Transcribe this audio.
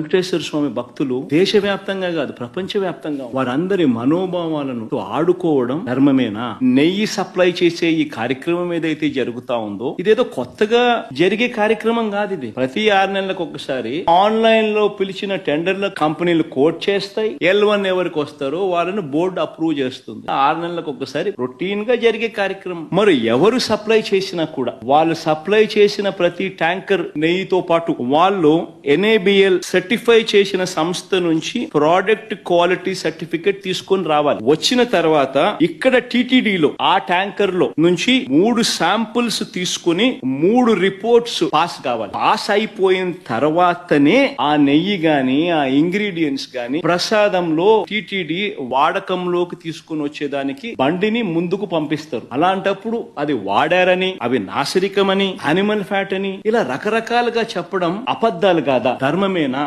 వెంకటేశ్వర స్వామి భక్తులు దేశవ్యాప్తంగా కాదు ప్రపంచ వ్యాప్తంగా వారందరి మనోభావాలను ఆడుకోవడం ధర్మమేనా? నెయ్యి సప్లై చేసే ఈ కార్యక్రమం ఏదైతే జరుగుతా ఉందో ఇదేదో కొత్తగా జరిగే కార్యక్రమం కాదు ఇది. ప్రతి ఆరు నెలలకు ఒకసారి ఆన్లైన్లో పిలిచిన టెండర్ల కంపెనీలు కోట్ చేస్తాయి. ఎల్ వన్ ఎవరికి వస్తారో వాళ్ళని బోర్డు అప్రూవ్ చేస్తుంది. ఆరు నెలలకు ఒకసారి రొటీన్గా జరిగే కార్యక్రమం. మరి ఎవరు సప్లై చేసినా కూడా వాళ్ళు సప్లై చేసిన ప్రతి ట్యాంకర్ నెయ్యితో పాటు వాళ్ళు ఎన్ఏబిఎల్ సర్టిఫై చేసిన సంస్థ నుంచి ప్రోడక్ట్ క్వాలిటీ సర్టిఫికేట్ తీసుకొని రావాలి. వచ్చిన తర్వాత ఇక్కడ టీటీడీలో ఆ ట్యాంకర్లో నుంచి మూడు శాంపుల్స్ తీసుకుని మూడు రిపోర్ట్స్ పాస్ కావాలి. పాస్ అయిపోయిన తర్వాతనే ఆ నెయ్యి గాని ఆ ఇంగ్రీడియంట్స్ గాని ప్రసాదంలో టీటీడీ వాడకంలోకి తీసుకుని వచ్చేదానికి బండిని ముందుకు పంపిస్తారు. అలాంటప్పుడు అది వాడారని అవి నాసిరికమని అనిమల్ ఫ్యాట్ అని ఇలా రకరకాలుగా చెప్పడం అబద్ధాలు కాదా? ధర్మమేనా?